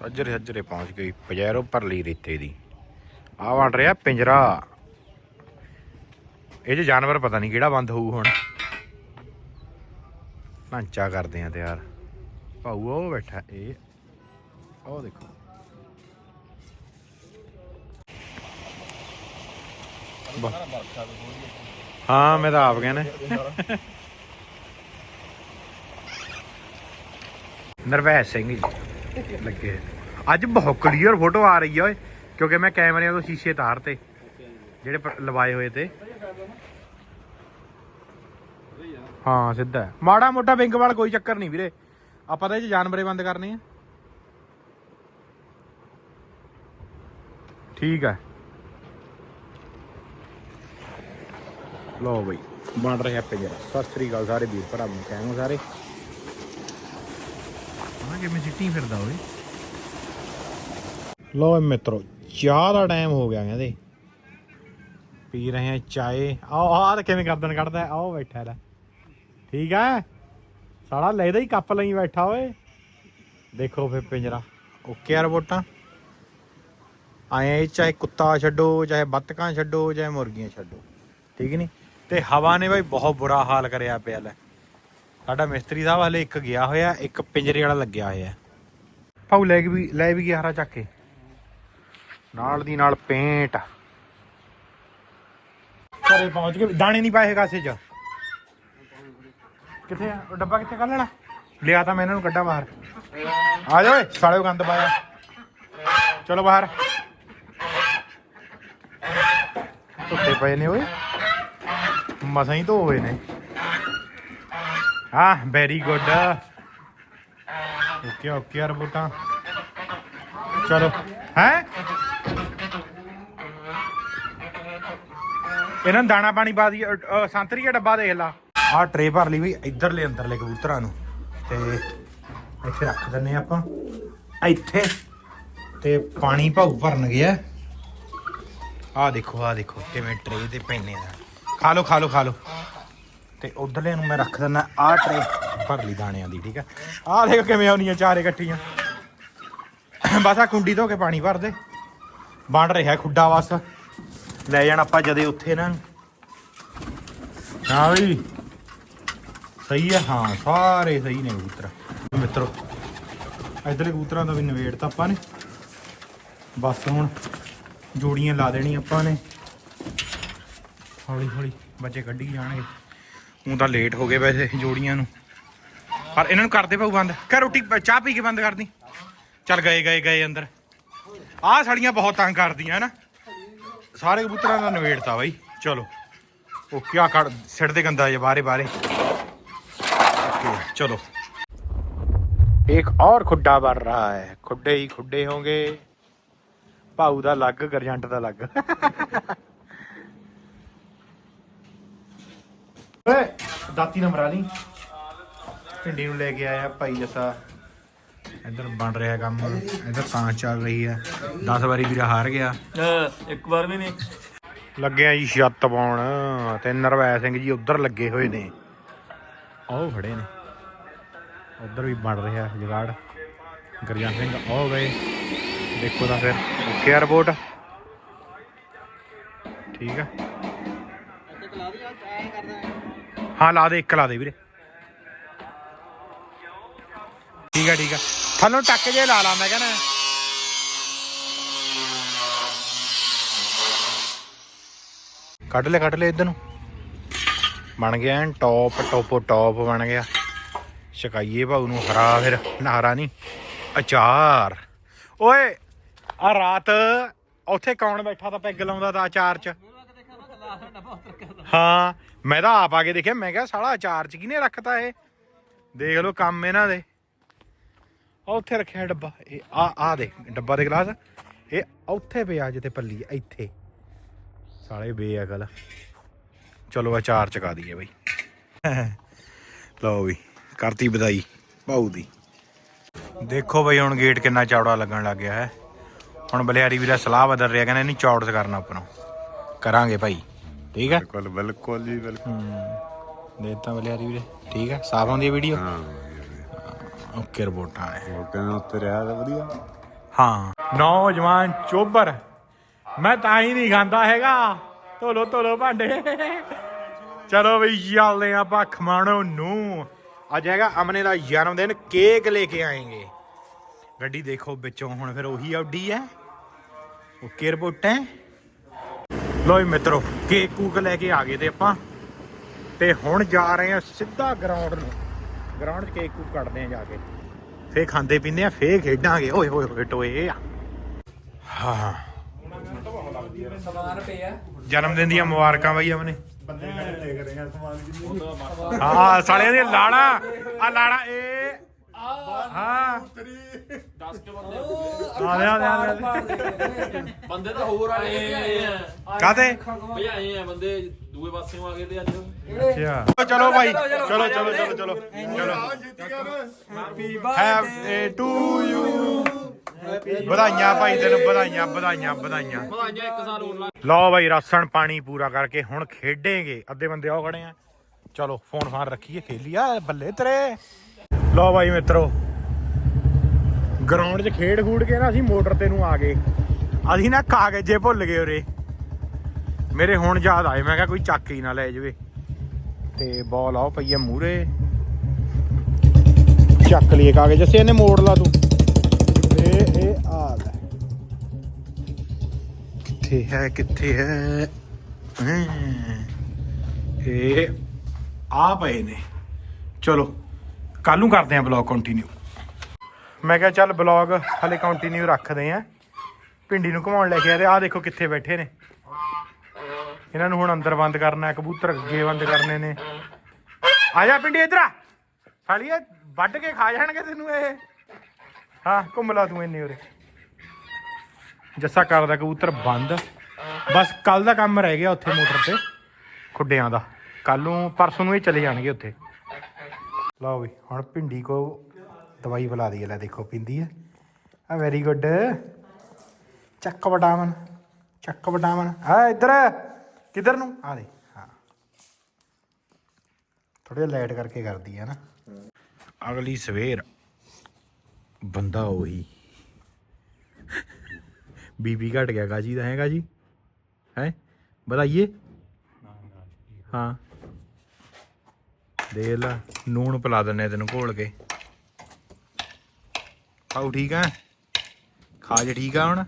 ਸੱਜਰੇ ਸੱਜਰੇ ਪਹੁੰਚ ਗਈ ਪਜੈਰੋ ਭਰਲੀ ਰੇਤੇ ਦੀ। ਆ ਬਣ ਰਿਹਾ ਪਿੰਜਰਾ। ਇਹ ਚ ਜਾਨਵਰ ਪਤਾ ਨਹੀਂ ਕਿਹੜਾ ਬੰਦ ਹੋਊ ਹੁਣ। ਢਾਂਚਾ ਕਰਦੇ ਆ ਤਿਆਰ। ਭਾਊ, ਉਹ ਬੈਠਾ, ਇਹ, ਉਹ ਦੇਖੋ। ਹਾਂ, ਮੈਂ ਤਾਂ ਆਪ ਕਹਿੰਦਾ। ਨਰਵੈਸ ਸਿੰਘ ਜੀ। ਲੱਗੇ। ਅੱਜ ਬਹੁਤ ਕਲੀਅਰ ਫੋਟੋ ਆ ਰਹੀ ਹੈ ਓਏ, ਕਿਉਂਕਿ ਮੈਂ ਕੈਮਰਿਆਂ ਤੋਂ ਸ਼ੀਸ਼ੇ ਤਾਰਤੇ, ਜਿਹੜੇ ਪ- ਲਵਾਏ ਹੋਏ ਤੇ। ਹਾਂ, ਸਿੱਧਾ ਹੈ। ਮਾੜਾ ਮੋਟਾ ਵਿੰਗ ਵਾਲ ਕੋਈ ਚੱਕਰ ਨਹੀਂ ਵੀਰੇ। ਆਪਾਂ ਤਾਂ ਇਹ 'ਚ ਜਾਨਵਰੇ ਬੰਦ ਕਰਨੇ ਆ। ਠੀਕ ਹੈ। ਲੋ ਬਈ, ਬਣ ਰਿਹਾ ਪਿੰਜਰਾ ਸਤਿ ਸ੍ਰੀ ਅਕਾਲ ਸਾਰੇ ਵੀਰ ਭਰਾ ਨੂੰ ਕਹਿਣੋ ਸਾਰੇ। ਕਿਵੇਂ ਸਿੱਟੀ ਫਿਰਦਾ ਓਏ? ਲੋ ਮਿੱਤਰੋ, ਚਾਹ ਦਾ ਟਾਈਮ ਹੋ ਗਿਆ ਕਹਿੰਦੇ। ਪੀ ਰਹੇ ਆ ਚਾਏ। ਆਹ ਆਹ ਤਾਂ ਕਿਵੇਂ ਗਰਦਨ ਕੱਢਦਾ ਹੈ? ਬੈਠਾ ਲੈ ਠੀਕ ਹੈ? ਸਾਲਾ ਲੈਦਾ ਹੀ ਕੱਪ ਲਈ ਬੈਠਾ ਓਏ। ਦੇਖੋ ਫੇ ਪਿੰਜਰਾ। ਓਕੇ ਆ ਰਿਪੋਰਟਾਂ। ਆਏ ਚਾਹੇ ਕੁੱਤਾ ਛੱਡੋ, ਚਾਹੇ ਬੱਤਕਾਂ ਛੱਡੋ, ਚਾਹੇ ਮੁਰਗੀਆਂ ਛੱਡੋ। ਠੀਕ ਨਹੀਂ ਤੇ ਹਵਾ ਨੇ ਬਾਈ ਬਹੁਤ ਬੁਰਾ ਹਾਲ ਕਰਿਆ ਪਿਆ ਲੈ। ਸਾਡਾ ਮਿਸਤਰੀ ਸਾਹਿਬ ਹਲੇ ਇੱਕ ਗਿਆ ਹੋਇਆ, ਇੱਕ ਪਿੰਜਰੇ ਵਾਲਾ ਲੱਗਿਆ ਹੋਇਆ। ਭਾਉ ਲੈ ਵੀ ਲੈ ਵੀ ਗਿਆ ਹਰਾ ਚੱਕ ਕੇ। ਨਾਲ ਦੀ ਨਾਲ ਪੇਂਟ। ਘਰੇ ਪਹੁੰਚ ਗਏ। ਦਾਣੇ ਨਹੀਂ ਪਾਏ ਕਾਸੇ ਚ। ਕਿੱਥੇ ਆ? ਉਹ ਡੱਬਾ ਕਿੱਥੇ ਕੱਢ ਲੈਣਾ? ਲਿਆ ਤਾਂ ਮੈਂ ਇਹਨਾਂ ਨੂੰ ਕੱਢਾਂ ਬਾਹਰ। ਆ ਜਾ ਓਏ, ਸਾਲਿਓ ਗੰਦ ਪਾਇਆ। ਚਲੋ ਬਾਹਰ। ਉੱਤੇ ਪਏ ਨੇ ਓਏ। ਮਸਾਂ ਹੀ ਧੋ ਹੋਏ ਨੇ। ਹਾਂ ਵੈਰੀ ਗੁੱਡ ਓਕੇ ਓਕੇ ਯਾਰ ਬੂਟਾ ਚਲੋ ਹੈ ਇਹਨਾਂ ਨੂੰ ਦਾਣਾ ਪਾਣੀ ਪਾ ਦੀ ਸੰਤਰੀ ਦਾ ਡੱਬਾ ਦੇਖ ਲਾ। ਆਹ ਟਰੇ ਭਰ ਲਈ ਵੀ ਇਧਰਲੇ ਅੰਦਰਲੇ ਕਬੂਤਰਾਂ ਨੂੰ। ਤੇ ਇੱਥੇ ਰੱਖ ਦਿੰਨੇ ਆਪਾਂ। ਇੱਥੇ ਤੇ ਪਾਣੀ ਭਾਉ ਭਰਨ ਗਿਆ। ਆਹ ਦੇਖੋ ਆਹ ਦੇਖੋ, ਕਿਵੇਂ ਟਰੇ ਤੇ ਪੈਨੇ ਆ। ਖਾ ਲਓ, ਖਾ ਲੋ ਖਾ ਲਓ। ਤੇ ਉਧਰਲੇ ਨੂੰ ਮੈਂ ਰੱਖ ਦਿੰਦਾ, ਆਹ ਟਰੇ ਭਰ ਲਈ ਦਾਣਿਆਂ ਦੀ, ਠੀਕ ਆ ਆਹ ਦੇਖ ਕਿਵੇਂ ਆਉਣੀਆਂ ਚਾਰੇ ਇਕੱਠੀਆਂ ਬਸ ਆ ਕੁੰਡੀ ਧੋ ਕੇ ਪਾਣੀ ਭਰ ਦੇ। ਬਣ ਰਿਹਾ ਖੁੱਡਾ ਬਸ। ਲੈ ਜਾਣ ਆਪਾਂ ਜਦੇ ਉੱਥੇ ਇਹਨਾਂ ਹਾਂ ਬਈ। ਸਹੀ ਹੈ ਹਾਂ, ਸਾਰੇ ਸਹੀ ਨੇ ਕਬੂਤਰ। ਮਿੱਤਰੋ, ਇਧਰਲੇ ਕਬੂਤਰਾਂ ਦਾ ਵੀ ਨਵੇੜਤਾ ਆਪਾਂ ਨੇ। ਬਸ ਹੁਣ ਜੋੜੀਆਂ ਲਾ ਦੇਣੀਆਂ ਆਪਾਂ ਨੇ। ਹੌਲੀ ਹੌਲੀ ਬੱਚੇ ਕੱਢੀ ਜਾਣਗੇ। ਉਹ ਤਾਂ ਲੇਟ ਹੋ ਗਏ ਵੈਸੇ ਜੋੜੀਆਂ ਨੂੰ। ਪਰ ਇਹਨਾਂ ਨੂੰ ਕਰਦੇ ਪਾਉ ਬੰਦ। ਕਹ ਰੋਟੀ ਚਾਹ ਪੀ ਕੇ ਬੰਦ ਕਰਦੀ। ਚੱਲ ਗਏ ਗਏ ਗਏ ਅੰਦਰ। ਆਹ ਸੜੀਆਂ ਬਹੁਤ ਤੰਗ ਕਰਦੀਆਂ, ਹਨਾ? ਸਾਰੇ ਕਬੂਤਰਾਂ ਦਾ ਨਵੇੜਤਾ ਬਾਈ। ਚਲੋ। ਉਹ ਕਿਆ ਕੱਢ ਸਿੜ ਦੇ ਗੰਦਾ ਜੇ ਬਾਰੇ ਬਾਰੇ ਚਲੋ। ਇੱਕ ਔਰ ਖੁੱਡਾ ਬਣ ਰਹਾ ਹੈ। ਖੁੱਡੇ ਹੀ ਖੁੱਡੇ ਹੋਗੇ ਭਾਊ ਦਾ ਲੱਗ ਗਰਜੰਟ ਦਾ ਲੱਗ ਓਏ ਦਾਤੀ ਨਾ ਮਰਾ ਲਈ। ਭਿੰਡੀ ਨੂੰ ਲੈ ਕੇ ਆਇਆ ਭਾਈ ਜੱਸਾ। ਇੱਧਰ ਬਣ ਰਿਹਾ ਕੰਮ ਇੱਧਰ ਤਾਂ ਚੱਲ ਰਹੀ ਹੈ। 10 ਵਾਰੀ ਵੀਰਾ ਹਾਰ ਗਿਆ। ਇੱਕ ਵਾਰ ਵੀ ਨਹੀਂ। ਲੱਗਿਆ ਜੀ ਛੱਤ ਪਾਉਣ। ਤੇ ਨਰਵੈ ਸਿੰਘ ਜੀ ਉੱਧਰ ਲੱਗੇ ਹੋਏ ਨੇ। ਉਹ ਖੜੇ ਨੇ। ਉੱਧਰ ਵੀ ਬਣ ਰਿਹਾ ਜਗਾੜ। ਗਰਜਨ ਸਿੰਘ ਉਹ ਗਏ। ਦੇਖੋ ਤਾਂ ਫਿਰ ਓਕੇ ਆ ਰਿਪੋਰਟ। ਠੀਕ ਆ। ਹਾਂ, ਲਾ ਦੇ, ਇੱਕ ਲਾ ਦੇ ਵੀਰੇ। ਠੀਕ ਆ ਠੀਕ ਆ। ਥੱਲੋਂ ਟੱਕ ਜੇ ਲਾ ਲਾ, ਮੈਂ ਕਹਿੰਦਾ। ਕੱਢ ਲੈ ਕੱਢ ਲੈ ਇਧਰ ਨੂੰ। ਬਣ ਗਿਆ ਐਨ ਟੌਪ ਟੋਪੋ ਟੌਪ ਬਣ ਗਿਆ। ਛਕਾਈਏ ਭਾਊ ਨੂੰ ਹਰਾ ਫਿਰ ਨਾ ਹਰਾ ਨਹੀਂ। ਅਚਾਰ। ਓਏ ਆ ਰਾਤ ਉੱਥੇ ਕੌਣ ਬੈਠਾ ਤਾਂ ਪੈਗ ਲਾਉਂਦਾ ਤਾਂ ਅਚਾਰ ਚ? ਹਾਂ ਮੈਂ ਤਾਂ ਆਪ ਆ ਕੇ ਦੇਖਿਆ ਮੈਂ ਕਿਹਾ ਸਾਲਾ ਅਚਾਰ ਚ ਕਿਹਨੇ ਰੱਖਤਾ ਇਹ? ਦੇਖ ਲਓ ਕੰਮ ਇਹਨਾਂ ਦੇ। ਆ ਉੱਥੇ ਰੱਖਿਆ ਡੱਬਾ ਇਹ ਆ ਆ ਦੇ ਡੱਬਾ ਦੇ ਗਲਾਸ। ਇਹ ਉੱਥੇ ਪਿਆ ਜਿੱਥੇ ਪੱਲੀ ਆ, ਇੱਥੇ। ਸਾਲੇ ਬੇਅਕਲ। ਚਲੋ ਅਚਾਰ ਚਕਾ ਦਈਏ ਬਈ। ਲਓ ਵੀ ਕਰਤੀ ਵਧਾਈ ਭਾਊ ਦੀ। ਦੇਖੋ ਬਈ ਹੁਣ ਗੇਟ ਕਿੰਨਾ ਚੌੜਾ ਲੱਗਣ ਲੱਗ ਗਿਆ ਹੈ। ਹੁਣ ਬਲਿਆਰੀ ਵੀਰਾ ਸਲਾਹ ਬਦਲ ਰਿਹਾ ਕਹਿੰਦਾ ਇਹਨੂੰ ਚੌੜਸ ਕਰਨਾ ਆਪਣਾ ਕਰਾਂਗੇ ਭਾਈ। ਠੀਕ ਹੈ ਬਿਲਕੁਲ ਬਿਲਕੁਲ ਜੀ ਬਿਲਕੁਲ। ਦੇਤਾ ਬਲਿਆਰੀ ਵੀਰੇ ਠੀਕ ਹੈ ਸਾਫ਼ ਆਉਂਦੀ ਹੈ ਵੀਡੀਓ ਹਾਂ ਓਕੇ ਰਿਪੋਰਟਾਂ ਨੇ ਉਹ ਕਹਿੰਦਾ ਉੱਤੇ ਰਿਹਾ ਤਾਂ ਵਧੀਆ? ਹਾਂ। ਨੌਜਵਾਨ ਚੋਬਰ ਮੈਂ ਤਾਂ ਹੀ ਨਹੀਂ ਖਾਂਦਾ ਹੈਗਾ। ਧੋਲੋ ਧੋਲੋ ਭਾਂਡੇ। ਚਲੋ ਵੀ ਚੱਲਦੇ ਆਂ ਆਪਾਂ ਖਮਾਣੋ ਨੂੰ। ਅੱਜ ਹੈਗਾ ਅਮਨੇ ਦਾ ਜਨਮ ਦਿਨ ਕੇਕ ਲੈ ਕੇ ਆਏਗੇ। ਗੱਡੀ ਦੇਖੋ ਵਿੱਚੋਂ ਹੁਣ ਫਿਰ ਉਹੀ ਆਉਡੀ ਹੈ। ਓਕੇ ਰਿਪੋਰਟ ਹੈ। ਲੋ ਮਿੱਤਰੋ, ਕੇਕ ਕੂਕ ਲੈ ਕੇ ਆ ਗਏ ਤੇ ਆਪਾਂ। ਤੇ ਹੁਣ ਜਾ ਰਹੇ ਆ ਸਿੱਧਾ ਗਰਾਊਂਡ ਨੂੰ। ਗਰਾਊਂਡ 'ਚ ਕੇਕ ਕੂਕ ਕੱਟਦੇ ਆ ਜਾ ਕੇ। ਫੇਰ ਖਾਂਦੇ ਪੀਂਦੇ ਆ ਫੇਰ ਖੇਡਾਂਗੇ। ਓਏ ਹੋਏ ਹੋਏ ਟੋਏ ਆ। ਹਾਂ ਜਨਮ ਦਿਨ ਦੀਆਂ ਮੁਬਾਰਕਾਂ ਬਾਈ ਅਮਨੇ ਹਾਂ, ਸਾਲਿਆਂ ਦੀਆਂ ਲਾੜਾ। ਆ ਲਾੜਾ ਇਹ। ਹਾਂ। ਆ ਲੈ ਆ ਲੈ ਆ ਲੈ ਬੰਦੇ ਤਾਂ ਹੋਰ ਆਏ ਆ। ਕਾਤੇ ਭਜਾਏ ਆ। ਬੰਦੇ ਦੂਏ ਪਾਸਿਓਂ ਆ ਗਏ ਤੇ ਅੱਜ। ਅੱਛਾ। ਚਲੋ ਭਾਈ ਚਲੋ ਚਲੋ ਚਲੋ ਚਲੋ ਚਲੋ। ਹੈਪੀ ਟੂ ਯੂ ਵਧਾਈਆਂ ਭਾਈ ਤੈਨੂੰ ਵਧਾਈਆਂ ਵਧਾਈਆਂ ਵਧਾਈਆਂ। ਵਧਾਈਆਂ ਇੱਕ ਸਾਲ ਹੋਰ ਲਾ। ਲਓ ਭਾਈ ਰਾਸ਼ਨ ਪਾਣੀ ਪੂਰਾ ਕਰਕੇ ਹੁਣ ਖੇਡੇਂਗੇ। ਅੱਧੇ ਬੰਦੇ ਆਉ ਖੜੇ ਆ। ਚਲੋ ਫੋਨ ਫਾਨ ਰੱਖੀਏ ਖੇਲੀਆ ਬੱਲੇ ਤੇਰੇ। ਲਓ ਭਾਈ ਮਿੱਤਰੋ। ਗਰਾਊਂਡ 'ਚ ਖੇਡ ਖੂਡ ਕੇ ਨਾ ਅਸੀਂ ਮੋਟਰ ਤੇ ਨੂੰ ਆ ਗਏ। ਅਸੀਂ ਨਾ ਕਾਗਜ਼ੇ ਭੁੱਲ ਗਏ ਉਰੇ। ਮੇਰੇ ਹੁਣ ਯਾਦ ਆਏ, ਮੈਂ ਕਿਹਾ ਕੋਈ ਚੱਕ ਹੀ ਨਾ ਲੈ ਜਾਵੇ। ਤੇ ਬਾਲ ਆਓ ਪਈ ਆ ਮੂਰੇ ਚੱਕ ਲਈਏ ਕਾਗਜ਼। ਜੱਸੇ ਇਹਨੇ ਮੋੜ ਲਾ ਤੂੰ। ਇਹ ਇਹ ਆ ਲੈ। ਕਿੱਥੇ ਹੈ ਕਿੱਥੇ ਹੈ? ਹੈਂ। ਇਹ ਆ ਪਏ ਨੇ। ਚਲੋ ਕੱਲ ਨੂੰ ਕਰਦੇ ਆਂ ਬਲੌਗ ਕੰਟੀਨਿਊ ਮੈਂ ਕਿਹਾ ਚੱਲ ਬਲੌਗ ਹਲੇ ਕੰਟੀਨਿਊ ਰੱਖਦੇ ਆ। ਪਿੰਡੀ ਨੂੰ ਘੁਮਾਉਣ ਲੈ ਕੇ ਆਏ ਤੇ ਦੇਖੋ ਕਿੱਥੇ ਬੈਠੇ ਨੇ। ਇਹਨਾਂ ਨੂੰ ਹੁਣ ਅੰਦਰ ਬੰਦ ਕਰਨਾ ਕਬੂਤਰ ਅੱਗੇ ਬੰਦ ਕਰਨੇ ਨੇ। ਆ ਜਾ ਪਿੰਡੀ ਇਧਰ ਆ। ਸਾਲੀਏ, ਵੱਢ ਕੇ ਖਾ ਜਾਣਗੇ ਤੈਨੂੰ ਇਹ। ਹਾਂ, ਘੁੰਮ ਲਾ ਤੂੰ ਇੰਨੇ ਉਰੇ। ਜੱਸਾ ਕਰਦਾ ਕਬੂਤਰ ਬੰਦ। ਬਸ ਕੱਲ ਦਾ ਕੰਮ ਰਹਿ ਗਿਆ ਉੱਥੇ ਮੋਟਰ ਤੇ, ਖੁੱਡਿਆਂ ਦਾ। ਕੱਲ ਨੂੰ ਪਰਸੋਂ ਨੂੰ ਇਹ ਚਲੇ ਜਾਣਗੇ ਉੱਥੇ। ਲਓ ਵੀ, ਹੁਣ ਭਿੰਡੀ ਕੋ ਦਵਾਈ ਬੁਲਾ ਦੀ ਲੈ, ਦੇਖੋ ਪਿੰਦੀ ਹੈ। ਆ ਵੈਰੀ ਗੁੱਡ ਚੱਕ ਵਟਾਵਨ ਚੱਕ ਵਟਾਵਨ। ਆ ਇੱਧਰ, ਕਿੱਧਰ ਨੂੰ? ਆ ਦੇ ਹਾਂ। ਥੋੜੇ ਲਾਈਟ ਕਰਕੇ ਕਰਦੀ ਹੈ ਨਾ। ਅਗਲੀ ਸਵੇਰ ਬੰਦਾ ਉਹੀ। ਬੀਬੀ ਘਟ ਗਿਆ ਗਾਜੀ ਦਾ ਹੈਗਾ ਜੀ ਹੈ? ਬਤਾਈਏ ਹਾਂ। ਦੇ ਲੈ, ਨੂਣ ਪਿਲਾ ਦਿੰਨੇ ਤੈਨੂੰ ਘੋਲ ਕੇ। ਖਾਉ ਠੀਕ ਆ? ਖਾਜ ਠੀਕ ਆ ਹੁਣ?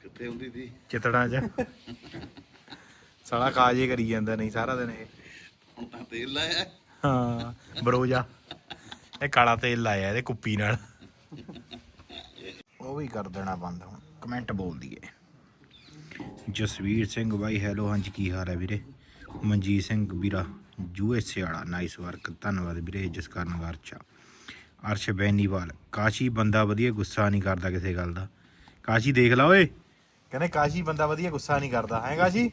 ਕਿੱਥੇ ਹੁੰਦੀ ਸੀ? ਚਿਤੜਾਂ 'ਚ। ਸਾਲਾ ਕਾਜੇ ਕਰੀ ਜਾਂਦਾ ਨਹੀਂ ਸਾਰਾ ਦਿਨ ਇਹ। ਹੁਣ ਤਾਂ ਤੇਲ ਲਾਇਆ। ਹਾਂ ਬਰੋਜਾ। ਇਹ ਕਾਲਾ ਤੇਲ ਲਾਇਆ ਇਹਦੇ ਕੁੱਪੀ ਨਾਲ। ਉਹ ਵੀ ਕਰ ਦੇਣਾ ਬੰਦ ਹੁਣ ਕਮੈਂਟ ਬੋਲ ਦਈਏ। ਜਸਵੀਰ ਸਿੰਘ ਬਾਈ ਹੈਲੋ ਹਾਂਜੀ ਕੀ ਹਾਲ ਹੈ ਵੀਰੇ? ਮਨਜੀਤ ਸਿੰਘ ਵੀਰਾ ਯੂਐਸਏ ਵਾਲਾ ਨਾਈਸ ਵਰਕ ਧੰਨਵਾਦ ਵੀਰੇ ਜਿਸ ਕਾਰਨ ਵਰਚਾ ਅਰਸ਼ ਬੈਨੀਵਾਲ। ਕਾਸ਼ੀ ਬੰਦਾ ਵਧੀਆ ਗੁੱਸਾ ਨਹੀਂ ਕਰਦਾ ਕਿਸੇ ਗੱਲ ਦਾ। ਕਾਸ਼ੀ ਦੇਖ ਲਾ ਓਏ। ਕਹਿੰਦੇ ਕਾਸ਼ੀ ਬੰਦਾ ਵਧੀਆ ਗੁੱਸਾ ਨਹੀਂ ਕਰਦਾ। ਹੈ ਕਾਸ਼ੀ?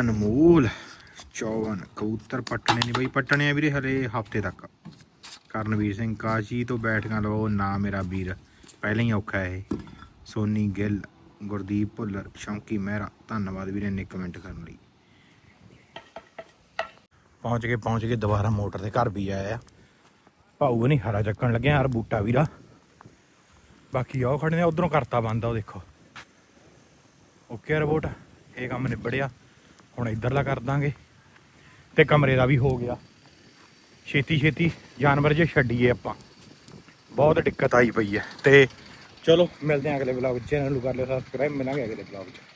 ਅਨਮੋਲ। ਚੌਵਨ। ਕਬੂਤਰ ਪੱਟਣੇ ਨਹੀਂ ਬਈ ਪੱਟਣੇ ਆ ਵੀਰੇ ਹਲੇ ਹਫ਼ਤੇ ਤੱਕ। ਕਰਨਵੀਰ ਸਿੰਘ ਕਾਸ਼ੀ ਤੋਂ ਬੈਠਕਾਂ ਲਓ ਨਾ ਮੇਰਾ ਵੀਰ। ਪਹਿਲਾਂ ਹੀ ਔਖਾ ਹੈ ਸੋਨੀ ਗਿੱਲ ਗੁਰਦੀਪ ਭੁੱਲਰ ਸ਼ੌਂਕੀ ਮਹਿਰਾ। ਧੰਨਵਾਦ ਵੀਰੇ ਨੇ ਕਮੈਂਟ ਕਰਨ ਲਈ। ਪਹੁੰਚ ਕੇ ਪਹੁੰਚ ਕੇ ਦੁਬਾਰਾ ਮੋਟਰ ਦੇ ਘਰ ਵੀ ਆਇਆ ਭਾਊ ਨਹੀਂ ਹਰਾ ਚੱਕਣ ਲੱਗਿਆ ਯਾਰ ਬੂਟਾ ਵੀਰਾ। ਬਾਕੀ ਆਓ ਖੜੇ ਨੇ ਉਧਰੋਂ ਕਰਤਾ ਬੰਦ ਆ, ਉਹ ਦੇਖੋ। ਓਕੇ ਰਿਪੋਰਟ, ਇਹ ਕੰਮ ਨਿਬੜਿਆ। ਹੁਣ ਇਧਰਲਾ ਕਰ ਦਾਂਗੇ। ਤੇ ਕਮਰੇ ਦਾ ਵੀ ਹੋ ਗਿਆ। ਛੇਤੀ ਛੇਤੀ ਜਾਨਵਰ ਜੇ ਛੱਡੀਏ ਆਪਾਂ। ਬਹੁਤ ਦਿੱਕਤ ਆਈ ਪਈ ਹੈ। ਤੇ ਚਲੋ, ਮਿਲਦੇ ਹਾਂ ਅਗਲੇ ਵਲੌਗ ਚ। ਚੈਨਲ ਨੂੰ ਕਰ ਲਿਓ ਸਬਸਕ੍ਰਾਈਬ ਮਿਲਾਂਗੇ ਅਗਲੇ ਵਲੌਗ ਚ।